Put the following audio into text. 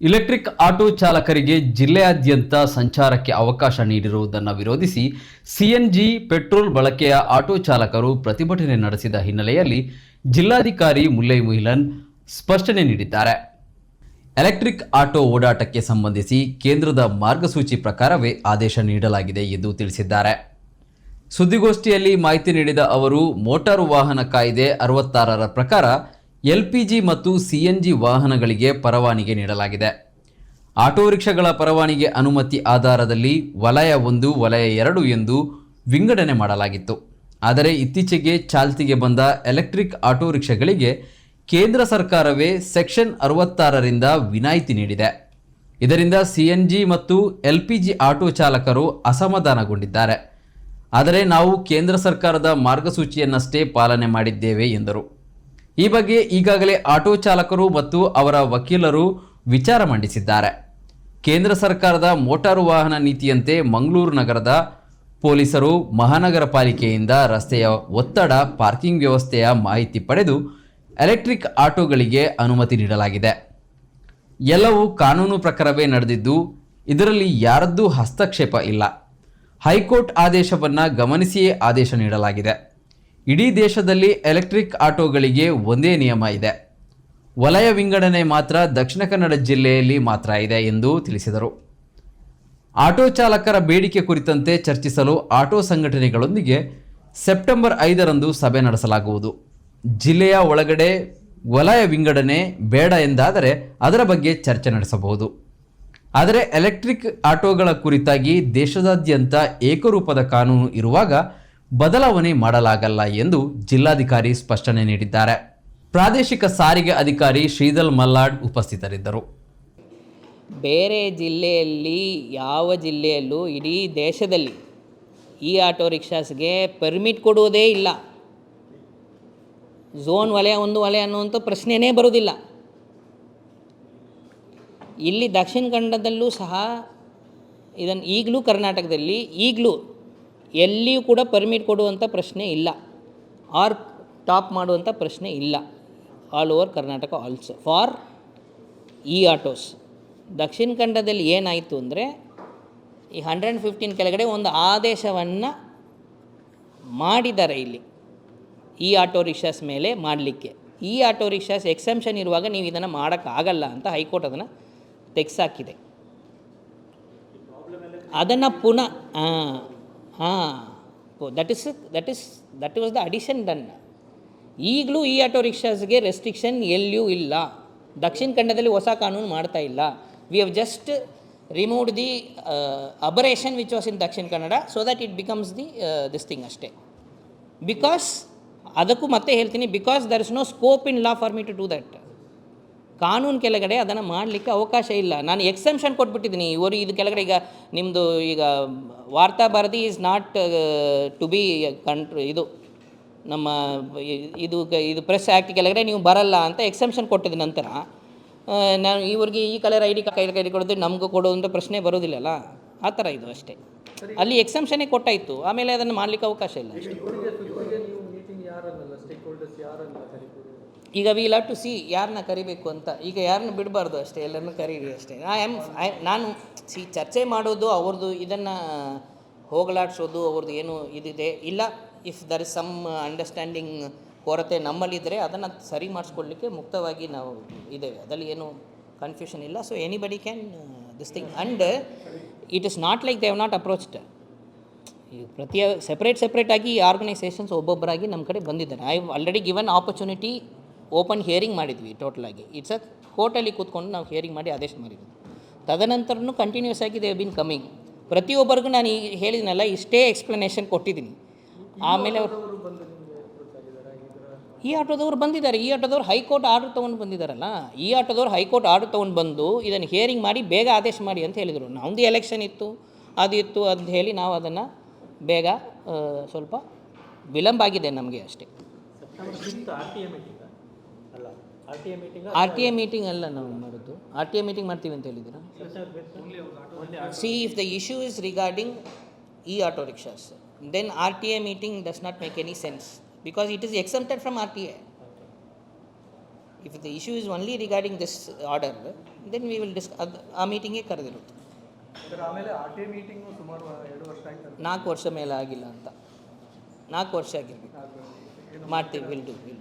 Electric auto ಚಾಲಕರಿಗೆ ಜಿಲ್ಲೆಯಾದ್ಯಂತ ಸಂಚಾರಕ್ಕೆ ಅವಕಾಶ ನೀಡಿರುವುದನ್ನು ವಿರೋಧಿಸಿ ಸಿಎನ್ಜಿ ಪೆಟ್ರೋಲ್ ಬಳಕೆಯ ಆಟೋ ಚಾಲಕರು ಪ್ರತಿಭಟನೆ ನಡೆಸಿದ ಹಿನ್ನೆಲೆಯಲ್ಲಿ ಜಿಲ್ಲಾಧಿಕಾರಿ ಮುಲ್ಲೈ ಮುಹಿಲನ್ ಸ್ಪಷ್ಟನೆ ನೀಡಿದ್ದಾರೆ. ಎಲೆಕ್ಟ್ರಿಕ್ ಆಟೋ ಓಡಾಟಕ್ಕೆ ಸಂಬಂಧಿಸಿ ಕೇಂದ್ರದ ಮಾರ್ಗಸೂಚಿ ಪ್ರಕಾರವೇ ಆದೇಶ ನೀಡಲಾಗಿದೆ ಎಂದು ತಿಳಿಸಿದ್ದಾರೆ. ಸುದ್ದಿಗೋಷ್ಠಿಯಲ್ಲಿ ಮಾಹಿತಿ ನೀಡಿದ ಅವರು, ಮೋಟಾರು ವಾಹನ ಕಾಯ್ದೆ ಅರವತ್ತಾರರ ಪ್ರಕಾರ ಎಲ್ಪಿಜಿ ಮತ್ತು ಸಿಎನ್ಜಿ ವಾಹನಗಳಿಗೆ ಪರವಾನಿಗೆ ನೀಡಲಾಗಿದೆ. ಆಟೋ ರಿಕ್ಷಾಗಳ ಪರವಾನಗಿ ಅನುಮತಿ ಆಧಾರದಲ್ಲಿ ವಲಯ ಒಂದು, ವಲಯ ಎರಡು ಎಂದು ವಿಂಗಡಣೆ ಮಾಡಲಾಗಿತ್ತು. ಆದರೆ ಇತ್ತೀಚೆಗೆ ಚಾಲ್ತಿಗೆ ಬಂದ ಎಲೆಕ್ಟ್ರಿಕ್ ಆಟೋ ರಿಕ್ಷಾಗಳಿಗೆ ಕೇಂದ್ರ ಸರ್ಕಾರವೇ ಸೆಕ್ಷನ್ ಅರವತ್ತಾರರಿಂದ ವಿನಾಯಿತಿ ನೀಡಿದೆ. ಇದರಿಂದ ಸಿಎನ್ಜಿ ಮತ್ತು ಎಲ್ಪಿಜಿ ಆಟೋ ಚಾಲಕರು ಅಸಮಾಧಾನಗೊಂಡಿದ್ದಾರೆ. ಆದರೆ ನಾವು ಕೇಂದ್ರ ಸರ್ಕಾರದ ಮಾರ್ಗಸೂಚಿಯನ್ನಷ್ಟೇ ಪಾಲನೆ ಮಾಡಿದ್ದೇವೆ ಎಂದರು. ಈ ಬಗ್ಗೆ ಈಗಾಗಲೇ ಆಟೋ ಚಾಲಕರು ಮತ್ತು ಅವರ ವಕೀಲರು ವಿಚಾರ ಮಂಡಿಸಿದ್ದಾರೆ. ಕೇಂದ್ರ ಸರ್ಕಾರದ ಮೋಟಾರು ವಾಹನ ನೀತಿಯಂತೆ ಮಂಗಳೂರು ನಗರದ ಪೊಲೀಸರು ಮಹಾನಗರ ಪಾಲಿಕೆಯಿಂದ ರಸ್ತೆಯ ಒತ್ತಡ, ಪಾರ್ಕಿಂಗ್ ವ್ಯವಸ್ಥೆಯ ಮಾಹಿತಿ ಪಡೆದು ಎಲೆಕ್ಟ್ರಿಕ್ ಆಟೋಗಳಿಗೆ ಅನುಮತಿ ನೀಡಲಾಗಿದೆ. ಎಲ್ಲವೂ ಕಾನೂನು ಪ್ರಕಾರವೇ ನಡೆದಿದ್ದು, ಇದರಲ್ಲಿ ಯಾರದ್ದೂ ಹಸ್ತಕ್ಷೇಪ ಇಲ್ಲ. ಹೈಕೋರ್ಟ್ ಆದೇಶವನ್ನು ಗಮನಿಸಿಯೇ ಆದೇಶ ನೀಡಲಾಗಿದೆ. ಇಡೀ ದೇಶದಲ್ಲಿ ಎಲೆಕ್ಟ್ರಿಕ್ ಆಟೋಗಳಿಗೆ ಒಂದೇ ನಿಯಮ ಇದೆ. ವಲಯ ವಿಂಗಡಣೆ ಮಾತ್ರ ದಕ್ಷಿಣ ಕನ್ನಡ ಜಿಲ್ಲೆಯಲ್ಲಿ ಮಾತ್ರ ಇದೆ ಎಂದು ತಿಳಿಸಿದರು. ಆಟೋ ಚಾಲಕರ ಬೇಡಿಕೆ ಕುರಿತಂತೆ ಚರ್ಚಿಸಲು ಆಟೋ ಸಂಘಟನೆಗಳೊಂದಿಗೆ ಸೆಪ್ಟೆಂಬರ್ ಐದರಂದು ಸಭೆ ನಡೆಸಲಾಗುವುದು. ಜಿಲ್ಲೆಯ ಒಳಗಡೆ ವಲಯ ವಿಂಗಡಣೆ ಬೇಡ ಎಂದಾದರೆ ಅದರ ಬಗ್ಗೆ ಚರ್ಚೆ ನಡೆಸಬಹುದು. ಆದರೆ ಎಲೆಕ್ಟ್ರಿಕ್ ಆಟೋಗಳ ಕುರಿತಾಗಿ ದೇಶದಾದ್ಯಂತ ಏಕರೂಪದ ಕಾನೂನು ಇರುವಾಗ ಬದಲಾವಣೆ ಮಾಡಲಾಗಲ್ಲ ಎಂದು ಜಿಲ್ಲಾಧಿಕಾರಿ ಸ್ಪಷ್ಟನೆ ನೀಡಿದ್ದಾರೆ. ಪ್ರಾದೇಶಿಕ ಸಾರಿಗೆ ಅಧಿಕಾರಿ ಶ್ರೀಧಲ್ ಮಲ್ಲಾಡ್ ಉಪಸ್ಥಿತರಿದ್ದರು. ಬೇರೆ ಜಿಲ್ಲೆಯಲ್ಲಿ, ಯಾವ ಜಿಲ್ಲೆಯಲ್ಲೂ, ಇಡೀ ದೇಶದಲ್ಲಿ ಈ ಆಟೋ ರಿಕ್ಷಾಸ್ಗೆ ಪರ್ಮಿಟ್ ಕೊಡುವುದೇ ಇಲ್ಲ. ಝೋನ್ ವಲಯ ಒಂದು ವಲಯ ಅನ್ನುವಂಥ ಪ್ರಶ್ನೆಯೇ ಬರೋದಿಲ್ಲ ಇಲ್ಲಿ ದಕ್ಷಿಣ ಕನ್ನಡದಲ್ಲೂ ಸಹ ಇದನ್ನು ಈಗಲೂ ಕರ್ನಾಟಕದಲ್ಲಿ ಈಗಲೂ ಎಲ್ಲಿಯೂ ಕೂಡ ಪರ್ಮಿಟ್ ಕೊಡುವಂಥ ಪ್ರಶ್ನೆ ಇಲ್ಲ. ಆರ್ ಟಾಪ್ ಮಾಡುವಂಥ ಪ್ರಶ್ನೆ ಇಲ್ಲ. All over Karnataka also for e autos ದಕ್ಷಿಣ ಕನ್ನಡದಲ್ಲಿ ಏನಾಯಿತು ಅಂದರೆ, ಈ ಹಂಡ್ರೆಡ್ ಫಿಫ್ಟೀನ್ ಕೆಳಗಡೆ ಒಂದು ಆದೇಶವನ್ನು ಮಾಡಿದ್ದಾರೆ ಇಲ್ಲಿ. ಈ ಆಟೋ ರಿಕ್ಷಾಸ್ ಮೇಲೆ ಮಾಡಲಿಕ್ಕೆ. ಈ ಆಟೋ ರಿಕ್ಷಾಸ್ ಎಕ್ಸೆಂಪ್ಷನ್ ಇರುವಾಗ ನೀವು ಇದನ್ನು ಮಾಡೋಕ್ಕಾಗಲ್ಲ ಅಂತ ಹೈಕೋರ್ಟ್ ಅದನ್ನು ತೆಗೆಸಾಕಿದೆ. ಅದನ್ನು ಪುನಃ ಹಾಂ. That is that is that was the addition done ಈಗಲೂ ಈ ಆಟೋ ರಿಕ್ಷಾಸ್ಗೆ ರೆಸ್ಟ್ರಿಕ್ಷನ್ ಎಲ್ಲಿಯೂ ಇಲ್ಲ. ದಕ್ಷಿಣ ಕನ್ನಡದಲ್ಲಿ ಹೊಸ ಕಾನೂನು ಮಾಡ್ತಾ ಇಲ್ಲ. We have just removed the aberration which was in Dakshina Kannada so that it becomes the this thing ಅಷ್ಟೇ. ಬಿಕಾಸ್ ಅದಕ್ಕೂ ಮತ್ತೆ ಹೇಳ್ತೀನಿ because there is no scope in law for me to do that ಕಾನೂನು ಕೆಳಗಡೆ ಅದನ್ನು ಮಾಡಲಿಕ್ಕೆ ಅವಕಾಶ ಇಲ್ಲ. ನಾನು ಎಕ್ಸೆಂಪ್ಷನ್ ಕೊಟ್ಬಿಟ್ಟಿದ್ದೀನಿ. ಇವರು ಇದು ಕೆಳಗಡೆ ಈಗ ನಿಮ್ಮದು ಈಗ Vartha Bharati is not to be country ಇದು ನಮ್ಮ ಇದು ಇದು ಪ್ರೆಸ್ ಆ್ಯಕ್ಟ್ ಕೆಳಗಡೆ ನೀವು ಬರಲ್ಲ ಅಂತ ಎಕ್ಸೆಂಪ್ಷನ್ ಕೊಟ್ಟಿದ ನಂತರ ನಾನು ಇವ್ರಿಗೆ ಈ ಕಲರ್ ಐ ಡಿ ಕೈ ಕೈ ಕೊಡೋದು ನಮಗೂ ಕೊಡುವಂಥ ಪ್ರಶ್ನೆ ಬರೋದಿಲ್ಲಲ್ಲ? ಆ ಥರ ಇದು ಅಷ್ಟೇ. ಅಲ್ಲಿ ಎಕ್ಸೆಂಪ್ಷನ್ನೇ ಕೊಟ್ಟಾಯಿತು. ಆಮೇಲೆ ಅದನ್ನು ಮಾಡಲಿಕ್ಕೆ ಅವಕಾಶ ಇಲ್ಲ. ಅಷ್ಟೇ ಈಗ ವಿ ಲವ್ ಟು ಸಿ ಯಾರನ್ನ ಕರಿಬೇಕು ಅಂತ. ಈಗ ಯಾರನ್ನ ಬಿಡಬಾರ್ದು ಅಷ್ಟೇ, ಎಲ್ಲರನ್ನೂ ಕರೀರಿ ಅಷ್ಟೇ. ಐ ಆಮ್ ಐ ನಾನು ಸಿ ಚರ್ಚೆ ಮಾಡೋದು ಅವ್ರದ್ದು ಇದನ್ನು ಹೋಗಲಾಡಿಸೋದು ಅವ್ರದ್ದು ಏನು ಇದಿದೆ, ಇಲ್ಲ if there is some understanding ಕೊರತೆ ನಮ್ಮಲ್ಲಿದ್ದರೆ ಅದನ್ನು ಸರಿ ಮಾಡಿಸ್ಕೊಳ್ಳಿಕ್ಕೆ ಮುಕ್ತವಾಗಿ ನಾವು ಇದ್ದೇವೆ. ಅದರಲ್ಲಿ ಏನು ಕನ್ಫ್ಯೂಷನ್ ಇಲ್ಲ. So anybody can this thing and it is not like they have not approached ಈ ಪ್ರತಿಯ ಸೆಪ್ರೇಟ್ ಸೆಪ್ರೇಟಾಗಿ ಈ ಆರ್ಗನೈಸೇಷನ್ಸ್ ಒಬ್ಬೊಬ್ಬರಾಗಿ ನಮ್ಮ ಕಡೆ ಬಂದಿದ್ದಾರೆ. I already given opportunity open hearing ಮಾಡಿದ್ವಿ ಟೋಟಲಾಗಿ ಇಟ್ಸ್ ಅ ಕೋರ್ಟಲ್ಲಿ ಕೂತ್ಕೊಂಡು ನಾವು ಹಿಯರಿಂಗ್ ಮಾಡಿ ಆದೇಶ ಮಾಡಿದ್ವಿ. ತದನಂತರನೂ ಕಂಟಿನ್ಯೂಸ್ ಆಗಿ ದೇ ಬಿನ್ ಕಮಿಂಗ್ ಪ್ರತಿಯೊಬ್ಬರಿಗೂ ನಾನು ಈಗ ಹೇಳಿದ್ನಲ್ಲ, ಇಷ್ಟೇ ಎಕ್ಸ್ಪ್ಲನೇಷನ್ ಕೊಟ್ಟಿದ್ದೀನಿ. ಆಮೇಲೆ ಅವರು ಈ ಆಟೋದವ್ರು ಬಂದಿದ್ದಾರೆ. ಈ ಆಟೋದವ್ರು ಹೈಕೋರ್ಟ್ ಆರ್ಡರ್ ತೊಗೊಂಡು ಬಂದಿದ್ದಾರಲ್ಲ, ಈ ಆಟೋದವ್ರು ಹೈಕೋರ್ಟ್ ಆರ್ಡರ್ ತೊಗೊಂಡು ಬಂದು ಇದನ್ನು ಹಿಯರಿಂಗ್ ಮಾಡಿ ಬೇಗ ಆದೇಶ ಮಾಡಿ ಅಂತ ಹೇಳಿದರು. ನಮ್ಮದು ಎಲೆಕ್ಷನ್ ಇತ್ತು, ಅದು ಇತ್ತು ಅಂತ ಹೇಳಿ ನಾವು ಅದನ್ನು ಬೇಗ ಸ್ವಲ್ಪ ವಿಳಂಬ ಆಗಿದೆ ನಮಗೆ ಅಷ್ಟೇ. ಆರ್ ಟಿ ಎ ಮೀಟಿಂಗ್ ಅಲ್ಲ ನಾವು ಮಾಡೋದು. ಆರ್ ಟಿ ಎ ಮೀಟಿಂಗ್ ಮಾಡ್ತೀವಿ ಅಂತ ಹೇಳಿದ್ದೀರಾ? See if the issue is regarding e auto rickshaws then R T A meeting does not make any sense because it is excepted from R T A if the issue is only regarding this order then we will this ಅದು ಆ ಮೀಟಿಂಗೇ ಕರೆದಿರುತ್ತೆ ನಾಲ್ಕು ವರ್ಷ ಮೇಲೆ ಆಗಿಲ್ಲ ಅಂತ. ನಾಲ್ಕು ವರ್ಷ ಆಗಿರ್ಬೇಕು. ಮಾಡ್ತೀವಿ ವಿಲ್ ಡು ವಿಲ್